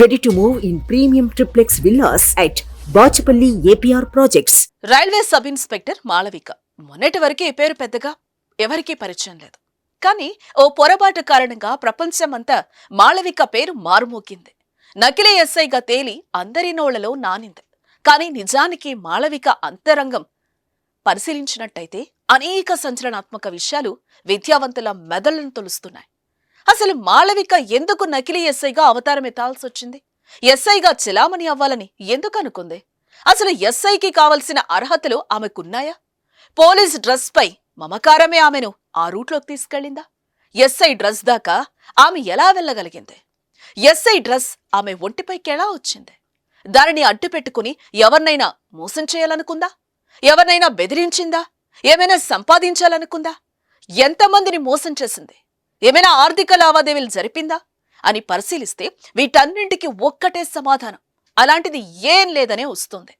Ready to move in premium triplex villas at Bachupally APR projects railway sub inspector Malavika మొన్నటి వరకే ఈ పేరు పెద్దగా ఎవరికీ పరిచయం లేదు. కానీ ఓ పొరపాటు కారణంగా ప్రపంచమంతా మాళవిక పేరు మారుమోగింది. నకిలీ ఎస్ఐగా తేలి అందరి నోళ్ళలో నానింది. కానీ నిజానికి మాళవిక అంతరంగం పరిశీలించినట్టయితే అనేక సంచలనాత్మక విషయాలు విద్యావంతుల మెదళ్ళను తొలుస్తున్నాయి. అసలు మాళవిక ఎందుకు నకిలీ ఎస్ఐగా అవతారం ఎత్తాల్సి వచ్చింది ఎస్ఐగా చెలామణి అవ్వాలని ఎందుకు అనుకుంది అసలు ఎస్ఐకి కావలసిన అర్హతలు ఆమెకున్నాయా? పోలీస్ డ్రెస్ పై మమకారమే ఆమెను ఆ రూట్లోకి తీసుకెళ్ళిందా? ఎస్ఐ డ్రెస్ దాకా ఆమె ఎలా వెళ్ళగలిగింది? ఎస్ఐ డ్రెస్ ఆమె ఒంటిపైకి ఎలా వచ్చింది? దానిని అడ్డుపెట్టుకుని ఎవరినైనా మోసం చేయాలనుకుందా? ఎవరినైనా బెదిరించిందా? ఏమైనా సంపాదించాలనుకుందా? ఎంతమందిని మోసం చేసింది? ఏమైనా ఆర్థిక లావాదేవీలు జరిపిందా? అని పరిశీలిస్తే వీటన్నింటికి ఒక్కటే సమాధానం. అలాంటిది ఏం లేదనే వస్తుంది.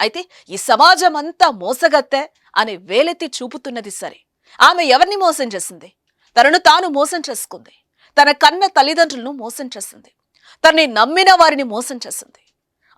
అయితే ఈ సమాజం అంతా మోసగత్తె అని వేలెత్తి చూపుతున్నది సరే. ఆమె ఎవరిని మోసం చేసింది? తనను తాను మోసం చేసుకుంది. తన కన్న తల్లిదండ్రులను మోసం చేసింది. తనని నమ్మిన వారిని మోసం చేసింది.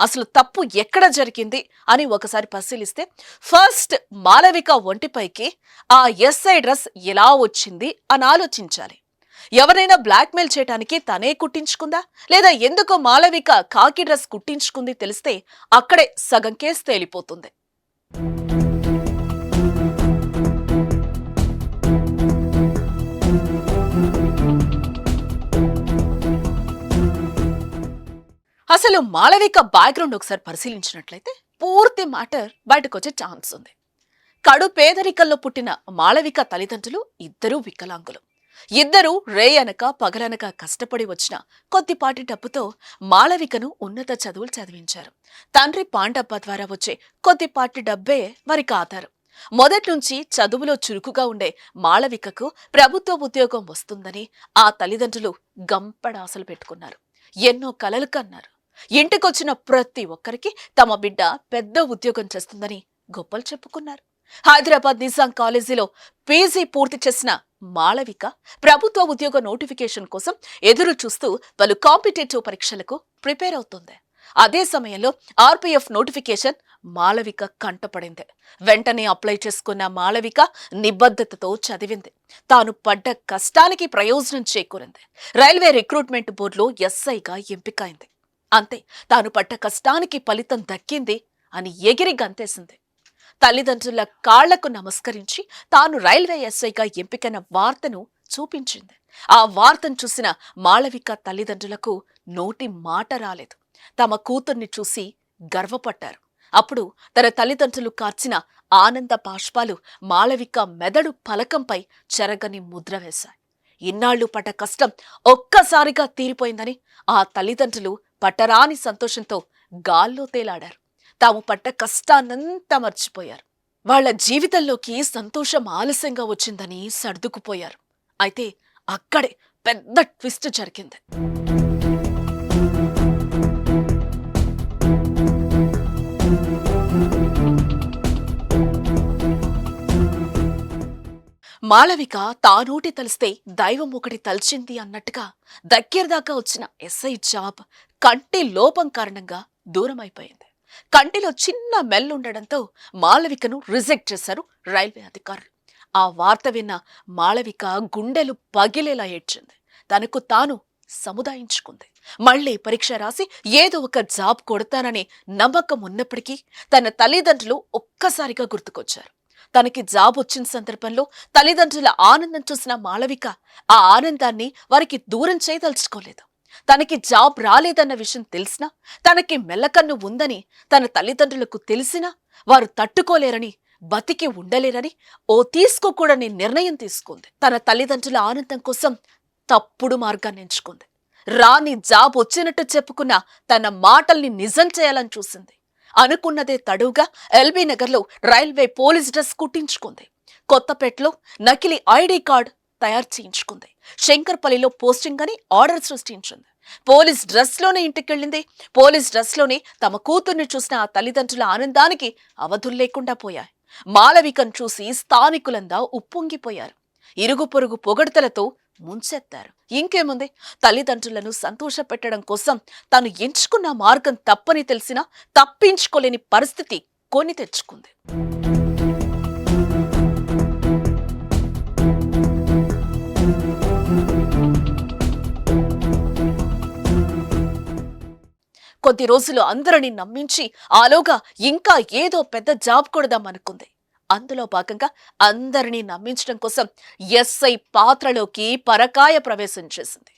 అసలు తప్పు ఎక్కడ జరిగింది అని ఒకసారి పరిశీలిస్తే ఫస్ట్ మాలవిక ఒంటిపైకి ఆ ఎస్ఐ డ్రెస్ ఎలా వచ్చింది అని ఆలోచించాలి. ఎవరైనా బ్లాక్మెయిల్ చేయడానికి తనే కుట్టించుకుందా? లేదా ఎందుకో మాలవిక కాకి డ్రెస్ కుట్టించుకుంది తెలిస్తే అక్కడే సగం కేసు తేలిపోతుంది. అసలు మాలవిక బ్యాక్గ్రౌండ్ ఒకసారి పరిశీలించినట్లయితే పూర్తి మ్యాటర్ బయటకు వచ్చే ఛాన్స్ ఉంది. కడు పేదరికల్లో పుట్టిన మాళవిక తల్లిదండ్రులు ఇద్దరూ వికలాంగులు. ఇద్దరూ రేయనక పగలనక కష్టపడి వచ్చిన కొద్దిపాటి డబ్బుతో మాళవికను ఉన్నత చదువులు చదివించారు. తండ్రి పాండబ్బ ద్వారా వచ్చే కొద్దిపాటి డబ్బే వారికి ఆధారం. మొదట్నుంచి చదువులో చురుకుగా ఉండే మాళవికకు ప్రభుత్వ ఉద్యోగం వస్తుందని ఆ తల్లిదండ్రులు గంపడాసలు పెట్టుకున్నారు. ఎన్నో కలలు కన్నారు. ఇంటికొచ్చిన ప్రతి ఒక్కరికి తమ బిడ్డ పెద్ద ఉద్యోగం చేస్తుందని గొప్పలు చెప్పుకున్నారు. హైదరాబాద్ నిజాం కాలేజీలో పీజీ పూర్తి చేసిన మాళవిక ప్రభుత్వ ఉద్యోగ నోటిఫికేషన్ కోసం ఎదురు చూస్తూ పలు కాంపిటేటివ్ పరీక్షలకు ప్రిపేర్ అవుతుంది. అదే సమయంలో ఆర్పీఎఫ్ నోటిఫికేషన్ మాళవిక కంటపడింది. వెంటనే అప్లై చేసుకున్న మాళవిక నిబద్ధతతో చదివింది. తాను పడ్డ కష్టానికి ప్రయోజనం చేకూరింది. రైల్వే రిక్రూట్మెంట్ బోర్డులో ఎస్ఐగా ఎంపికైంది. అంతే తాను పడ్డ కష్టానికి ఫలితం దక్కింది అని ఎగిరి గంతేసింది. తల్లిదండ్రుల కాళ్ళకు నమస్కరించి తాను రైల్వే ఎస్ఐగా ఎంపికైన వార్తను చూపించింది. ఆ వార్తను చూసిన మాళవిక తల్లిదండ్రులకు నోటి మాట రాలేదు. తమ కూతుర్ని చూసి గర్వపడ్డారు. అప్పుడు తన తల్లిదండ్రులు కార్చిన ఆనంద బాష్పాలు మాళవిక మెదడు ఫలకంపై చెరగని ముద్ర వేశాయి. ఇన్నాళ్ళు పడ్డ కష్టం ఒక్కసారిగా తీరిపోయిందని ఆ తల్లిదండ్రులు పట్టరాని సంతోషంతో గాల్లో తేలాడారు. తాము పట్ట కష్టాన్నంతా మర్చిపోయారు. వాళ్ళ జీవితంలోకి సంతోషం ఆలస్యంగా వచ్చిందని సర్దుకుపోయారు. అయితే అక్కడే పెద్ద ట్విస్ట్ జరిగింది. మాళవిక తానోటి తలిస్తే దైవం ఒకటి తలిచింది అన్నట్టుగా దగ్గర దాకా వచ్చిన ఎస్ఐ జాబ్ కంటి లోపం కారణంగా దూరం అయిపోయింది కంటిలో చిన్న మెల్లుండడంతో మాళవికను రిజెక్ట్ చేశారు రైల్వే అధికారులు. ఆ వార్త విన్న మాళవిక గుండెలు పగిలేలా ఏడ్చింది. తనకు తాను సముదాయించుకుంది. మళ్ళీ పరీక్ష రాసి ఏదో ఒక జాబ్ కొడతాననే నమ్మకం ఉన్నప్పటికీ తన తల్లిదండ్రులు ఒక్కసారిగా గుర్తుకొచ్చారు. తనకి జాబ్ వచ్చిన సందర్భంలో తల్లిదండ్రుల ఆనందం చూసిన మాళవిక ఆ ఆనందాన్ని వారికి దూరం చేయదలుచుకోలేదు. తనకి జాబ్ రాలేదన్న విషయం తెలిసినా తనకి మెల్లకన్ను ఉందని తన తల్లిదండ్రులకు తెలిసినా వారు తట్టుకోలేరని బతికి ఉండలేరని ఓ తీసుకోకూడని నిర్ణయం తీసుకుంది. తన తల్లిదండ్రుల ఆనందం కోసం తప్పుడు మార్గాన్ని ఎంచుకుంది. రాని జాబ్ వచ్చినట్టు చెప్పుకున్న తన మాటల్ని నిజం చేయాలని చూసింది. అనుకున్నదే తడువుగా ఎల్బీ నగర్లో రైల్వే పోలీస్ డ్రెస్ కుట్టించుకుంది. కొత్తపేటలో నకిలీ ఐడి కార్డ్ తయారు చేయించుకుంది. శంకర్పల్లిలో పోస్టింగ్ అని ఆర్డర్ సృష్టించింది. పోలీస్ డ్రెస్లోనే ఇంటికెళ్ళింది. పోలీస్ డ్రెస్లోనే తమ కూతుర్ని చూసిన ఆ తల్లిదండ్రుల ఆనందానికి అవధులు లేకుండా పోయాయి. మాలవికను చూసి స్థానికులందా ఉప్పొంగిపోయారు. ఇరుగు పొరుగు పొగడతలతో ముంచెత్తారు. ఇంకేముంది? తల్లిదండ్రులను సంతోషపెట్టడం కోసం తాను ఎంచుకున్న మార్గం తప్పని తెలిసినా తప్పించుకోలేని పరిస్థితి కొని తెచ్చుకుంది. కొద్ది రోజులు అందరినీ నమ్మించి ఆలోగా ఇంకా ఏదో పెద్ద జాబ్ కొడదామనుకుంది అందులో భాగంగా అందరినీ నమ్మించడం కోసం ఎస్ఐ పాత్రలోకి పరకాయ ప్రవేశం చేసింది.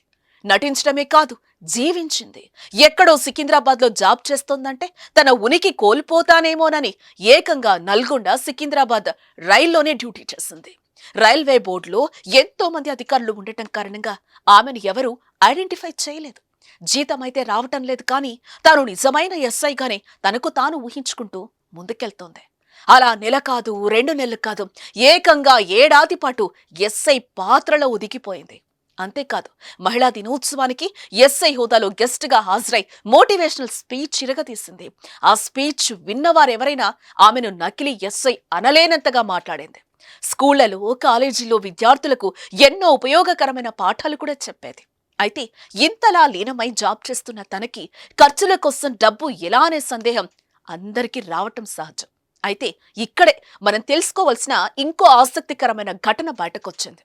నటించడమే కాదు జీవించింది. ఎక్కడో సికింద్రాబాద్లో జాబ్ చేస్తోందంటే తన ఉనికి కోల్పోతానేమోనని ఏకంగా నల్గొండ సికింద్రాబాద్ రైల్లోనే డ్యూటీ చేసింది. రైల్వే బోర్డులో ఎంతో మంది అధికారులు ఉండటం కారణంగా ఆమెను ఎవరూ ఐడెంటిఫై చేయలేదు. జీతం అయితే రావటం లేదు కానీ తాను నిజమైన ఎస్ఐగానే తనకు తాను ఊహించుకుంటూ ముందుకెళ్తోంది. అలా నెల కాదు రెండు నెలలు కాదు ఏకంగా ఏడాది పాటు ఎస్ఐ పాత్రలో ఒదిగిపోయింది అంతేకాదు మహిళా దినోత్సవానికి ఎస్ఐ హోదాలో గెస్ట్గా హాజరై మోటివేషనల్ స్పీచ్ ఇరగతీసింది ఆ స్పీచ్ విన్నవారెవరైనా ఆమెను నకిలీ ఎస్ఐ అనలేనంతగా మాట్లాడింది. స్కూళ్ళలో కాలేజీలో విద్యార్థులకు ఎన్నో ఉపయోగకరమైన పాఠాలు కూడా చెప్పేది. అయితే ఇంతలా లీనమై జాబ్ చేస్తున్న తనకి ఖర్చుల కోసం డబ్బు ఎలా అనే సందేహం అందరికీ రావటం సహజం. అయితే ఇక్కడే మనం తెలుసుకోవాల్సిన ఇంకో ఆసక్తికరమైన ఘటన బయటకొచ్చింది.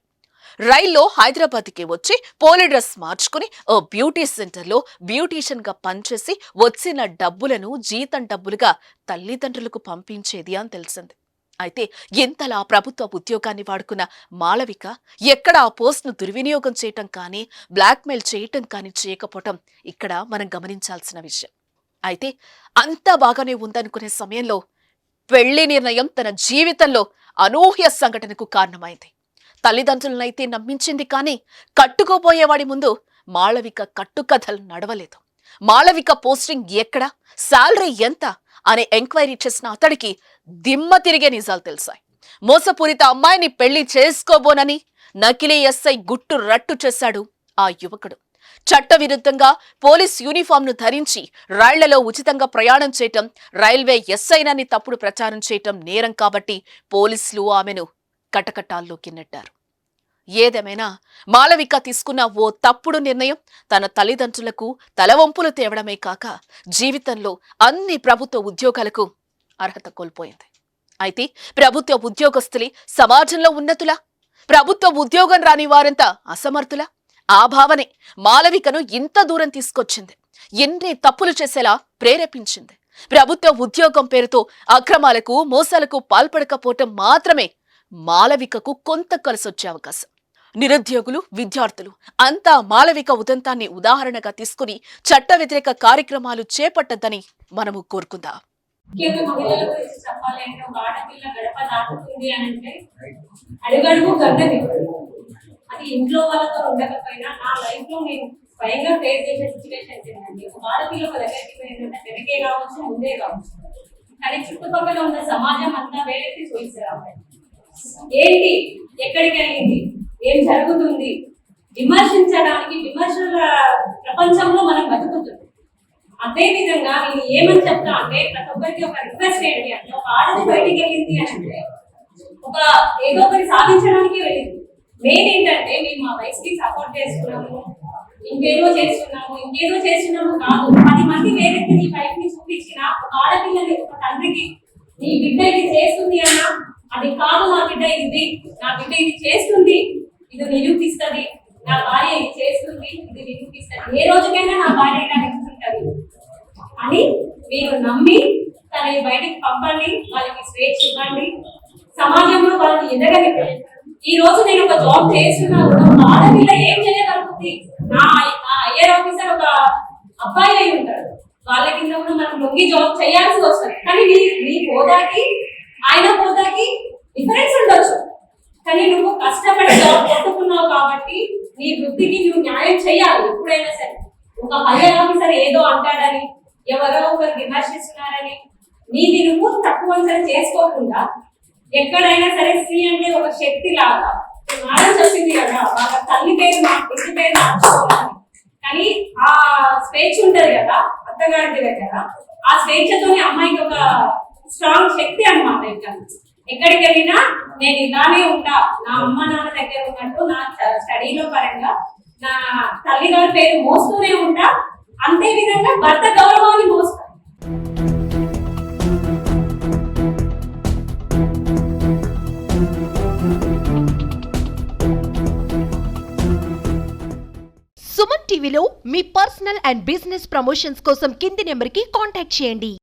రైల్లో హైదరాబాద్కి వచ్చి పోలి డ్రెస్ మార్చుకుని ఓ బ్యూటీ సెంటర్లో బ్యూటీషియన్గా పనిచేసి వచ్చిన డబ్బులను జీతం డబ్బులుగా తల్లిదండ్రులకు పంపించేది అని తెలిసింది. అయితే ఇంతలా ప్రభుత్వ ఉద్యోగాన్ని వాడుకున్న మాళవిక? ఎక్కడ ఆ పోస్ట్ను దుర్వినియోగం చేయటం కానీ బ్లాక్మెయిల్ చేయటం కానీ చేయకపోవటం ఇక్కడ మనం గమనించాల్సిన విషయం. అయితే అంతా బాగానే ఉందనుకునే సమయంలో పెళ్ళి నిర్ణయం తన జీవితంలో అనూహ్య సంఘటనకు కారణమైంది. తల్లిదండ్రులనైతే నమ్మించింది కానీ కట్టుకోబోయేవాడి ముందు మాళవిక కట్టుకథలు నడవలేదు. మాళవిక పోస్టింగ్ ఎక్కడ? శాలరీ ఎంత? అనే ఎంక్వైరీ చేసిన అతడికి దిమ్మ తిరిగే నిజాలు తెలిసాయి. మోసపూరిత అమ్మాయిని పెళ్ళి చేసుకోబోనని నకిలీ ఎస్ఐ గుట్టు రట్టు చేశాడు ఆ యువకుడు. చట్టవిరుద్ధంగా పోలీస్ యూనిఫామ్ను ధరించి రైళ్ళలో ఉచితంగా ప్రయాణం చేయటం రైల్వే ఎస్ఐనని తప్పుడు ప్రచారం చేయటం నేరం కాబట్టి పోలీసులు ఆమెను కటకటాల్లోకి నెట్టారు. ఏదేమైనా మాలవిక తీసుకున్న ఓ తప్పుడు నిర్ణయం తన తల్లిదండ్రులకు తలవంపులు తేవడమే కాక జీవితంలో అన్ని ప్రభుత్వ ఉద్యోగాలకు అర్హత కోల్పోయింది. అయితే ప్రభుత్వ ఉద్యోగస్తులే సమాజంలో ఉన్నతులా? ప్రభుత్వ ఉద్యోగం రాని వారంతా అసమర్థులా? ఆ భావనే మాలవికను ఇంత దూరం తీసుకొచ్చింది. ఎన్ని తప్పులు చేసేలా ప్రేరేపించింది. ప్రభుత్వ ఉద్యోగం పేరుతో అక్రమాలకు మోసాలకు పాల్పడకపోవటం మాత్రమే మాలవికకు కొంత కలిసొచ్చే అవకాశం. నిరుద్యోగులు విద్యార్థులు అంతా మాలవిక ఉదంతాన్ని ఉదాహరణగా తీసుకుని చట్ట వ్యతిరేక కార్యక్రమాలు చేపట్టద్దని మనము కోరుకుందాం. ముఖ్యంగా మహిళల గురించి చెప్పాలి అంటే ఒక ఆడపిల్ల గడప దాటుతుంది అని అంటే అడుగడుగు అది ఇంట్లో వాళ్ళతో ఉండకపోయినా నా లైఫ్లో నేను స్వయంగా ఫేస్ చేసే సిచ్యువేషన్ ఒక ఆడపిల్ల ఒక దగ్గరికి పోయిందంటే వెనకే కావచ్చు ముందే కావచ్చు. కానీ చుట్టుపక్కల ఉన్న సమాజం అంతా వేరెత్తి చూసారు ఏంటి? ఎక్కడికి వెళ్ళింది? ఏం జరుగుతుంది? విమర్శించడానికి విమర్శల ప్రపంచంలో మనం బతుకుతున్నాం. అదే విధంగా నేను ఏమని చెప్తా అంటే ప్రతి ఒక్కరికి ఒక రిక్వెస్ట్ ఏంటి అంటే ఒక ఆడది బయటికి వెళ్ళింది అంటే ఒక ఏదో ఒకటి సాధించడానికి వెళ్ళింది. మెయిన్ ఏంటంటే మేము మా వయసుకి సపోర్ట్ చేస్తున్నాము ఇంకేదో చేస్తున్నాము ఇంకేదో చేస్తున్నాము కాదు. పది మంది వేరే నీ బయట ని చూపించిన ఒక ఆడపిల్లని ఒక తండ్రికి నీ బిడ్డ ఇది చేస్తుంది అన్నా అది కాదు నా బిడ్డ ఇది. నా బిడ్డ ఇది చేస్తుంది. ఇది నిరూపిస్తుంది నా భార్య ఇది చేస్తుంది ఇది నిరూపిస్తుంది ఏ రోజుకైనా నా భార్య ఇలా అని మీరు నమ్మి తనని బయటికి పంపండి వాళ్ళకి స్వేచ్ఛ ఇవ్వండి. సమాజంలో వాళ్ళని ఎదగనివ్వండి. ఈ రోజు నేను ఒక జాబ్ చేస్తున్నా కూడా ఒక ఆడపిల్ల ఏం చేయగలుగుతుంది? నా నా ఐఆర్ ఆఫీసర్ ఒక అబ్బాయి అయి ఉంటాడు. వాళ్ళ కింద కూడా మనం లొంగి జాబ్ చేయాల్సి వస్తుంది. కానీ నీ నీ హోదాకి ఆయన హోదాకి డిఫరెన్స్ ఉండొచ్చు. కానీ నువ్వు కష్టపడి జాబ్ కొట్టుకున్నావు కాబట్టి నీ వృత్తికి నువ్వు న్యాయం చేయాలి ఎప్పుడైనా సరే. ఒక హయ్యర్ ఆఫీసర్ ఏదో అంటాడని ఎవరో ఒకరు విమర్శిస్తున్నారని నీది నువ్వు తక్కువ సరే చేసుకోకుండా ఎక్కడైనా సరే స్త్రీ అంటే ఒక శక్తి లాగా మేడం చెప్పింది కదా వాళ్ళ తల్లి పేరు మా ఇంటి పేరు మార్చుకోవాలి కానీ ఆ స్వేచ్ఛ ఉంటది కదా అత్తగారి దగ్గర. ఆ స్వేచ్ఛతోనే అమ్మాయికి ఒక స్ట్రాంగ్ శక్తి అన్నమాట ఇంకా. ఎక్కడికి వెళ్ళినా నేను ఇలానే ఉంటా. నా అమ్మ నాన్న దగ్గర ఉన్నట్టు నా స్టడీలో పరంగా నా తల్లిగారి పేరు మోస్తూనే ఉంటా. అంతే విధంగా భర్త గౌరవాన్ని మోస్తా. సుమన్ టీవీలో మీ పర్సనల్ అండ్ బిజినెస్ ప్రమోషన్స్ కోసం కింది నెంబర్కి కాంటాక్ట్ చేయండి.